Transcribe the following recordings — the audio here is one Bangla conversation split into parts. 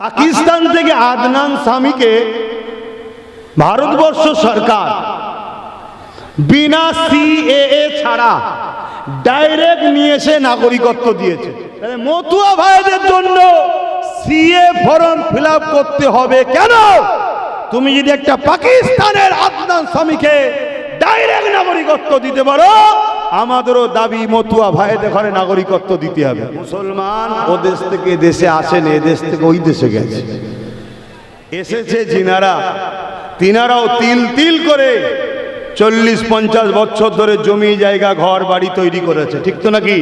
পাকিস্তান থেকে আদনান স্বামীকে ভারতবর্ষ সরকার বিনা সিএএ ছাড়া ডাইরেক্ট নিয়ে এসে নাগরিকত্ব দিয়েছে। মতুয়া ভাইদের জন্য সিএ ফর্ম ফিল করতে হবে কেন? তুমি যদি একটা পাকিস্তানের আদনান স্বামীকে ডাইরেক্ট নাগরিকত্ব দিতে পারো আমাদেরও দাবি মতুয়া ভাইদের ঘরে নাগরিকত্ব দিতে হবে। মুসলমান ও দেশ থেকে দেশে আসেন এ দেশ থেকে ওই দেশে গেছে। এসেছে যিনারা তিনারাও তিল তিল করে চল্লিশ পঞ্চাশ বছর ধরে জমি জায়গা ঘর বাড়ি তৈরি করেছে। ঠিক তো নাকি?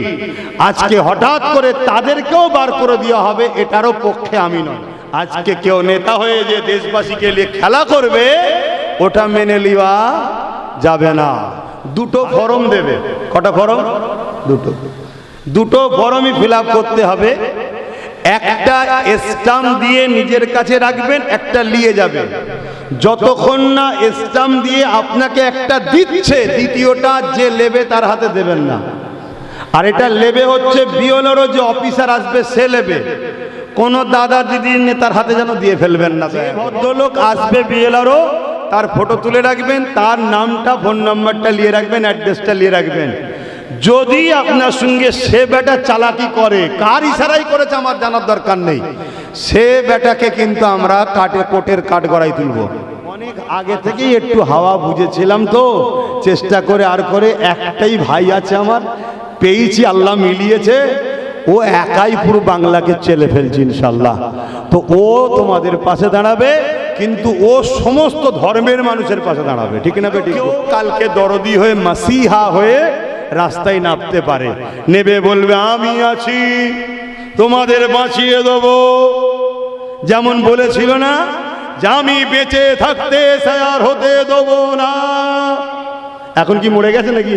আজকে হঠাৎ করে তাদেরকেও বার করে দেওয়া হবে এটারও পক্ষে আমি নয় আজকে কেউ নেতা হয়ে যে দেশবাসীকে নিয়ে খেলা করবে ওটা মেনে লিবা যাবে না। দুটো ফরম দেবে। কটা ফরম? দুটো। দুটো ফরমই ফিল করতে হবে। একটা স্টাম্প দিয়ে নিজের কাছে রাখবেন, একটা নিয়ে যাবেন। যতক্ষণ না স্টাম্প দিয়ে আপনাকে একটা দিচ্ছে, দ্বিতীয়টা যে লেবে তার হাতে দেবেন না। আর এটা লেবে হচ্ছে বিওলেরও যে অফিসার আসবে, সে লেবে। কোন দাদা দিদির নেতার হাতে যেন দিয়ে ফেলবেন না। ভদ্রলোক আসবে বিএলআরও তার ফটো তুলে রাখবেন, তার নামটা ফোন নাম্বারটা নিয়ে রাখবেন অ্যাড্রেসটা নিয়ে রাখবেন। যদি আপনার সঙ্গে সে বেটা চালাকি করে, কার ইশারাই করেছে আমার জানার দরকার নেই। সে বেটাকে কিন্তু আমরা কাটে কোটের কাঠ গড়াই তুলব। অনেক আগে থেকেই একটু হাওয়া বুঝেছিলাম তো, চেষ্টা করে আর করে একটাই ভাই আছে আমার, পেয়েছি, আল্লাহ মিলিয়েছে। ও একাই পুরো বাংলাকে চেলে ফেলছে ইনশাল্লাহ। তো ও তোমাদের পাশে দাঁড়াবে, কিন্তু ও সমস্ত ধর্মের মানুষের পাশে দাঁড়াবে। ঠিক না বেটি কালকে দরদি হয়ে, মাসিহা হয়ে রাস্তায় নামতে পারে। নেবে বলবে, আমি আছি, তোমাদের বাঁচিয়ে দেব। যেমন বলেছিল না, যে আমি বেঁচে থাকতে সায়ার হতে দেব না। এখন কি মরে গেছে নাকি?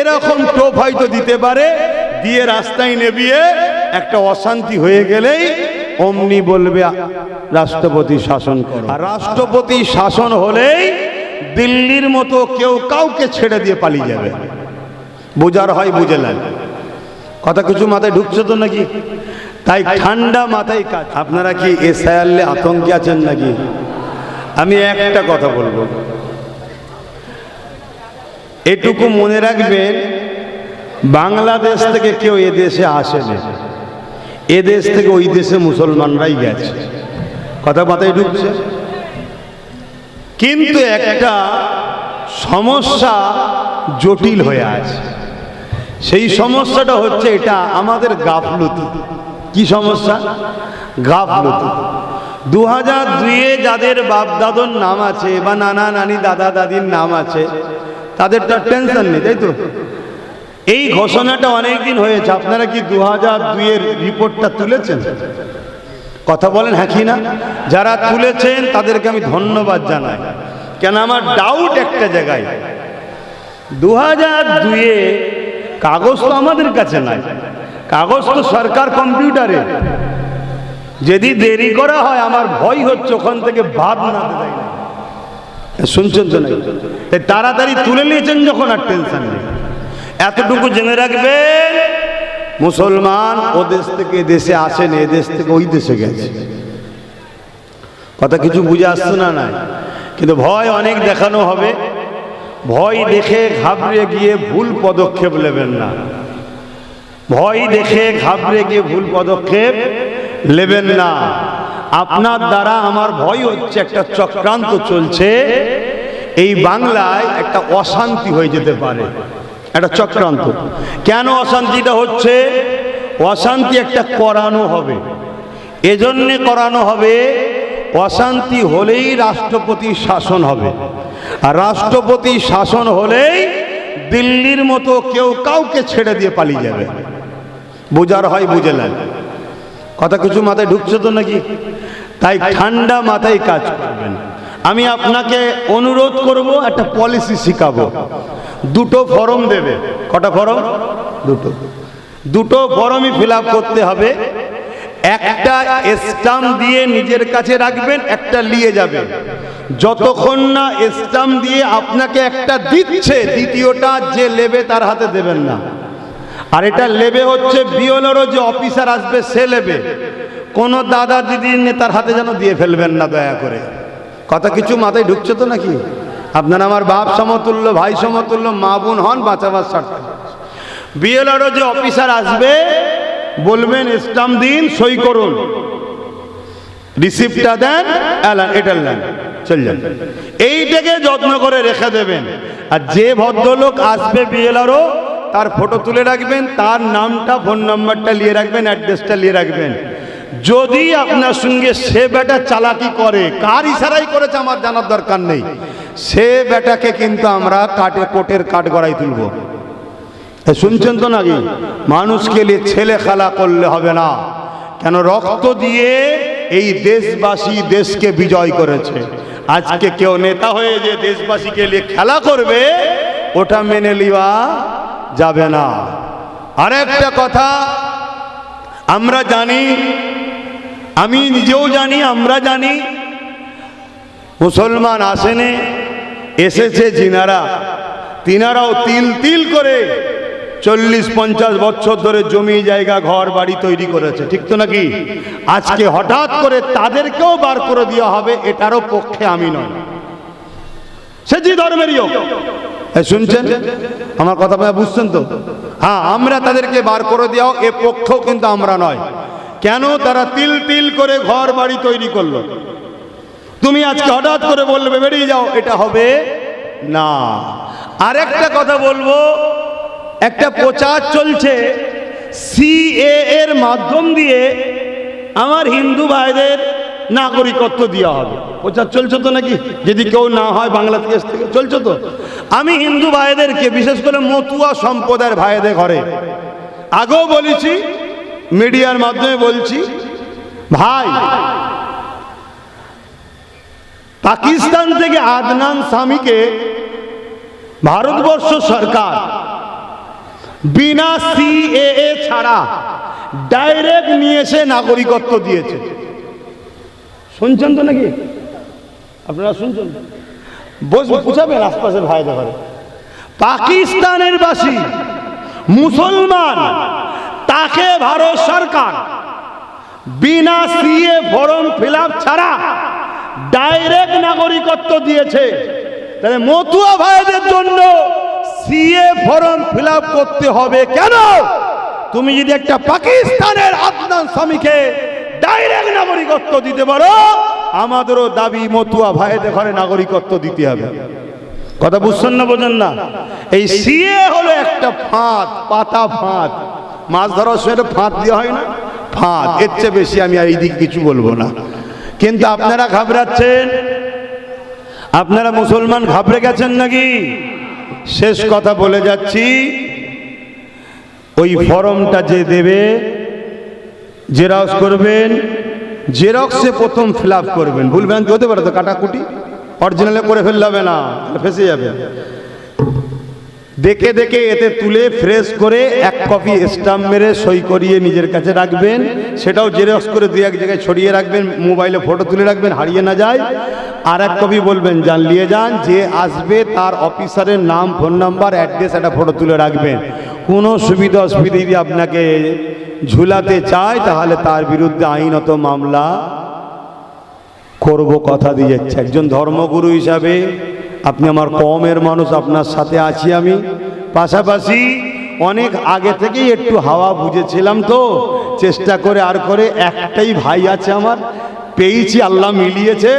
এরকম টোপ হয়তো দিতে পারে, দিয়ে রাস্তায় নেবিয়ে একটা অশান্তি হয়ে গেলেই অমনি বলবে রাষ্ট্রপতি শাসন করো। রাষ্ট্রপতি শাসন হলেই দিল্লির মতো কেউ কাউকে ছেড়ে দিয়ে পালিয়ে যাবে। বোঝার হয় বুঝে নেন। কথা কিছু মাথায় ঢুকছে তো নাকি? তাই ঠান্ডা মাথায় কাজ। আপনারা কি এসআইআরলে আতঙ্কে আছেন নাকি? আমি একটা কথা বলব। এটুকু মনে রাখবেন, বাংলাদেশ থেকে কেউ এদেশে দেশে আসেনি। এদেশ থেকে ওই দেশে মুসলমানরাই গেছে। কথা মাথায় ঢুকছে? কিন্তু একটা সমস্যা জটিল হয়ে আছে। সেই সমস্যাটা হচ্ছে এটা আমাদের গাফলতি। কি সমস্যা? গাফলতি। দু হাজার দুইয়ে যাদের বাপ দাদর নাম আছে বা নানা নানি দাদা দাদির নাম আছে তাদের তো টেনশন নেই, তাই তো? এই ঘোষণাটা অনেক দিন হয়েছে। আপনারা কি দু হাজার দুইয়ের রিপোর্টটা তুলেছেন? কথা বলেন হ্যাঁ কি না? যারা তুলেছেন, তাদেরকে আমি ধন্যবাদ জানাই। কেন আমার ডাউট একটা জায়গায় দু হাজার দুইয়ে কাগজ তো আমাদের কাছে নাই। কাগজ তো সরকার কম্পিউটারে যদি দেরি করা হয়, আমার ভয় হচ্ছে, ওখান থেকে বাদ না দেয় শুনছেন তো নাকি? তাই তাড়াতাড়ি তুলে নিয়েছেন যখন আর টেনশন নেই। এতটুকু জেনে রাখবেন, মুসলমান ও দেশ থেকে দেশে আসেন, এ দেশ থেকে ওই দেশে গেছে। কথা কিছু বুঝে আসছে না নাই? কিন্তু ভয় অনেক দেখানো হবে। ভয় দেখে ঘাবড়ে গিয়ে ভুল পদক্ষেপ নেবেন না। ভয় দেখে ঘাবড়ে গিয়ে ভুল পদক্ষেপ নেবেন না। আপনার দ্বারা আমার ভয় হচ্ছে, একটা চক্রান্ত চলছে। এই বাংলায় একটা অশান্তি হয়ে যেতে পারে। একটা চক্রান্ত। কেন অশান্তিটা হচ্ছে? অশান্তি একটা করানো হবে। এজন্যে করানো হবে, অশান্তি হলেই রাষ্ট্রপতি শাসন হবে। আর রাষ্ট্রপতি শাসন হলেই দিল্লির মতো কেউ কাউকে ছেড়ে দিয়ে পালিয়ে যাবে। বোঝার হয়, বুঝে নেন কথা কিছু মাথায় ঢুকছে তো নাকি? তাই ঠান্ডা মাথায় কাজ করবেন। আমি আপনাকে অনুরোধ করব, একটা পলিসি শিখাবো। দুটো ফর্ম দেবে। কটা ফর্ম দুটো। দুটো ফর্মই ফিল করতে হবে। একটা স্টাম্প দিয়ে নিজের কাছে রাখবেন, একটা নিয়ে যাবেন যতক্ষণ না স্টাম্প দিয়ে আপনাকে একটা দিচ্ছে, দ্বিতীয়টা যে লেবে তার হাতে দেবেন না। আর এটা লেবে হচ্ছে বিওলেরও যে অফিসার আসবে, সে লেবে। কোনো দাদা দিদির নেতার হাতে যেন দিয়ে ফেলবেন না দয়া করে। কথা কিছু মাথায় ঢুকছে তো নাকি? আপনারা আমার বাপ সমতুল্য, ভাই সমতুল্য, মা বোন হন, বাঁচাবার স্বার্থে। বিএলআরও যে অফিসার আসবে, বলবেন স্টাম্প দিন, সই করুন। রিসিপ্টটা দেন এলান এটা নেন। চল যান। এইটাকে যত্ন করে রেখে দেবেন। আর যে ভদ্রলোক আসবে বিএলআরও তার ফটো তুলে রাখবেন, তার নামটা ফোন নাম্বারটা নিয়ে রাখবেন অ্যাড্রেসটা নিয়ে রাখবেন। যদি আপনার সঙ্গে সে বেটা চালাকি করে, কার ইশারাই করেছে আমার জানার দরকার নেই। সে বেটাকে কিন্তু আমরা কাটে কোটের কাঠ গড়াই তুলবো। শুনছেন তো নাকি? মানুষকে নিয়ে ছেলে খেলা করলে হবে না। কেন রক্ত দিয়ে এই দেশবাসী দেশকে বিজয় করেছে। আজকে কেউ নেতা হয়ে যে দেশবাসীকে নিয়ে খেলা করবে, ওটা মেনে লিবা যাবে না। আরেকটা কথা, আমরা জানি, আমি নিজেও জানি, আমরা জানি, মুসলমান আসেনে, এসেছে যিনারা তিনারাও তিল তিল করে চল্লিশ পঞ্চাশ বছর ধরে জমি, জায়গা, ঘর, বাড়ি তৈরি করেছে। ঠিক তো নাকি? আজকে হঠাৎ করে তাদেরকেও বার করে দেওয়া হবে, এটারও পক্ষে আমি নয় সে যে ধর্মেরই হোক শুনছেন? আমার কথা বুঝছেন তো? হ্যাঁ আমরা তাদেরকে বার করে দেওয়া এ পক্ষেও কিন্তু আমরা নয়। কেন? তারা তিল তিল করে ঘর বাড়ি তৈরি করল। তুমি আজকে হঠাৎ করে বলবে, বেরিয়ে যাও, এটা হবে না। আরেকটা কথা বলব, একটা প্রচার চলছে সিএ এর মাধ্যম দিয়ে। আমার হিন্দু ভাইদের নাগরিকত্ব দেওয়া হবে। প্রচার চলছে তো নাকি? যদি কেউ না হয় বাংলাদেশ থেকে, চলছে তো। আমি হিন্দু ভাইদেরকে, বিশেষ করে মতুয়া সম্প্রদায়ের ভাইদের ঘরে, আগেও বলেছি, মিডিয়ার মাধ্যমে বলছি, ভাই, পাকিস্তান থেকে আদনান স্বামীকে ভারতবর্ষ সরকার বিনা সিএএ ছাড়া ডাইরেক্ট নিয়ে এসে নাগরিকত্ব দিয়েছে। শুনছেন তো নাকি? আপনারা শুনছেন? বুঝাবেন আশপাশের ভাইদের ঘরে পাকিস্তানের বাসী মুসলমান তাকে ভারত সরকার বিনা সিএ ফর্ম ফিল ছাড়া ডাইরেক্ট নাগরিকত্ব দিয়েছে। তাহলে মতুয়া ভাইদের জন্য সিএ ফর্ম ফিল করতে হবে কেন? তুমি যদি একটা পাকিস্তানের আদনান স্বামীকে ডাইরেক্ট নাগরিকত্ব দিতে পারো। আমাদেরও দাবি মতুয়া ভাইদের ঘরে নাগরিকত্ব দিতে হবে। কথা বুঝছেন না বোঝেন না? এই সিএ হলো একটা ফাঁদ, পাতা ফাঁদ। মাছ ধরার সময় ফাঁদ দেওয়া হয় না। ফাঁদ, এর চেয়ে বেশি আমি আর এই দিক কিছু বলব না। কিন্তু আপনারা ঘাবড়াচ্ছেন। আপনারা মুসলমান ঘাবড়ে গেছেন নাকি? শেষ কথা বলে যাচ্ছি। ওই ফর্মটা যে দেবে জেরক্স করবেন জেরক্সে প্রথম ফিল করবেন। ভুলবেন হতে পারে তো কাটাকুটি। অরিজিনালে করে ফেললে হবে না ফেসে যাবে। দেখে দেখে এতে তুলে ফ্রেশ করে এক কপি স্টাম্প মেরে সই করিয়ে নিজের কাছে রাখবেন। সেটাও জেরক্স করে দু এক জায়গায় ছড়িয়ে রাখবেন মোবাইলে ফটো তুলে রাখবেন, হারিয়ে না যায়। আর এক কপি বলবেন, জানলিয়ে যান, যে আসবে তার অফিসারের নাম ফোন নাম্বার অ্যাড্রেস একটা ফটো তুলে রাখবেন। কোনো সুবিধা অসুবিধা যদি আপনাকে ঝুলাতে চায়, তাহলে তার বিরুদ্ধে আইনত মামলা করব কথা দিয়ে যাচ্ছে। একজন ধর্মগুরু হিসাবে আপনি আমার কমের মানুষ, আপনার সাথে আছি আমি। পাশাপাশি অনেক আগে থেকেই একটু হাওয়া বুঝেছিলাম তো, চেষ্টা করে আর করে একটাই ভাই আছে আমার, পেয়েছি, আল্লাহ মিলিয়েছে।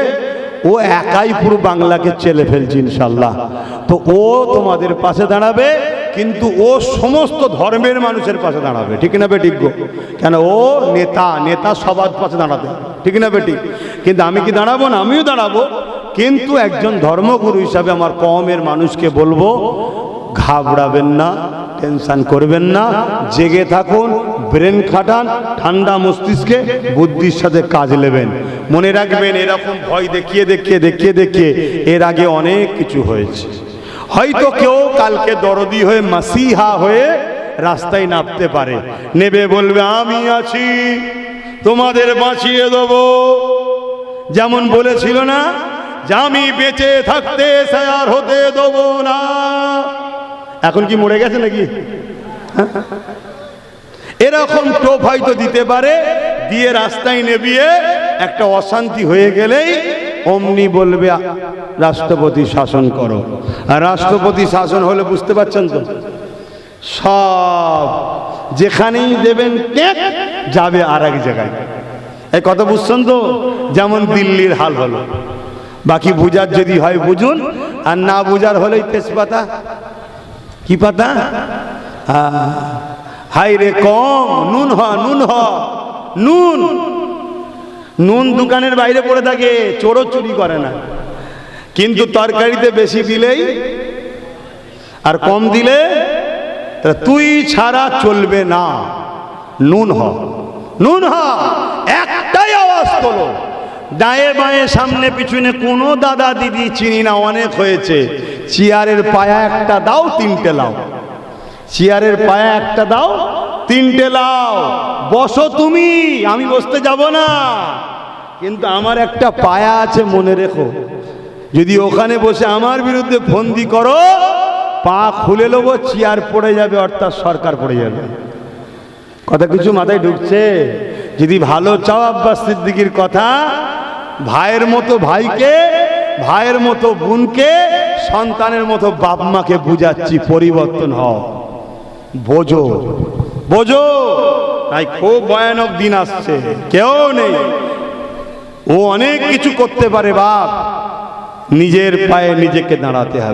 ও একাই পুরো বাংলাকে চেলে ফেলছে ইনশাল্লাহ তো ও তোমাদের পাশে দাঁড়াবে। কিন্তু ও সমস্ত ধর্মের মানুষের পাশে দাঁড়াবে। ঠিক না বেটিক গো? কেন ও নেতা নেতা সবার পাশে দাঁড়াতে ঠিক না বেটি কিন্তু আমি কি দাঁড়াবো না? আমিও দাঁড়াবো। কিন্তু একজন ধর্মগুরু হিসাবে আমার কমের মানুষকে বলব, ঘাবড়াবেন না, টেনশন করবেন না, জেগে থাকুন, ব্রেন খাটান, ঠান্ডা মস্তিষ্কে বুদ্ধির সাথে কাজ নেবেন। মনে রাখবেন এরকম ভয় দেখিয়ে দেখিয়ে দেখিয়ে দেখিয়ে এর আগে অনেক কিছু হয়েছে। হয়তো কেউ কালকে দরদি হয়ে মাসিহা হয়ে রাস্তায় নামতে পারে। নেবে বলবে আমি আছি তোমাদের বাঁচিয়ে দেবো। যেমন বলেছিল না যে আমি বেঁচে থাকতে সায়ার হতে দেবো না। এখন কি মরে গেছে নাকি? এরকম টোপ হয়তো দিতে পারে দিয়ে রাস্তায় নেবিয়ে একটা অশান্তি হয়ে গেলেই অমনি বলবে, রাষ্ট্রপতি শাসন করো। আর রাষ্ট্রপতি শাসন হলে বুঝতে পারছেন তো? সব যেখানেই দেবেন টেক যাবে আর এক জায়গায়। এই কথা বুঝছেন তো? যেমন দিল্লির হাল হলো। বাকি বুঝার যদি হয় বুঝুন, আর না বুঝার হলেই তেজপাতা। কি পাতা? হাই রে কম, নুন হ নুন হ, নুন। নুন দোকানের বাইরে পড়ে থাকে, চোরও চুরি করে না। কিন্তু তরকারিতে বেশি দিলেই আর কম দিলে তুই ছাড়া চলবে না। নুন হ। নুন হ। একটাই আওয়াজ তোলো। ডায়ে বাঁয়ে সামনে পিছনে কোনো দাদা দিদি চিনি না, অনেক হয়েছে। চেয়ারের পায়া একটা দাও, তিনটে লাও। চেয়ারের পায়া একটা দাও তিনটে লাও। বসো তুমি, আমি বসতে যাব না। কিন্তু আমার একটা পায়া আছে, মনে রেখো। যদি ওখানে বসে আমার বিরুদ্ধে ফন্দি করো, পা খুলে নেব, চেয়ার পড়ে যাবে অর্থাৎ সরকার পড়ে যাবে। কথা কিছু মাথায় ঢুকছে? যদি ভালো চাও, আব্বাস সিদ্দিকির কথা, ভাইয়ের মতো ভাইকে, ভাইয়ের মতো বোনকে, সন্তানের মতো বাপ মাকে বুঝাচ্ছি, পরিবর্তন হও। বোঝো। বোঝো? তাই খুব ভয়ানক দিন আসছে। কেউ নেই। ও অনেক কিছু করতে পারে বাপ। নিজের পায়ে নিজেকে দাঁড়াতে হবে।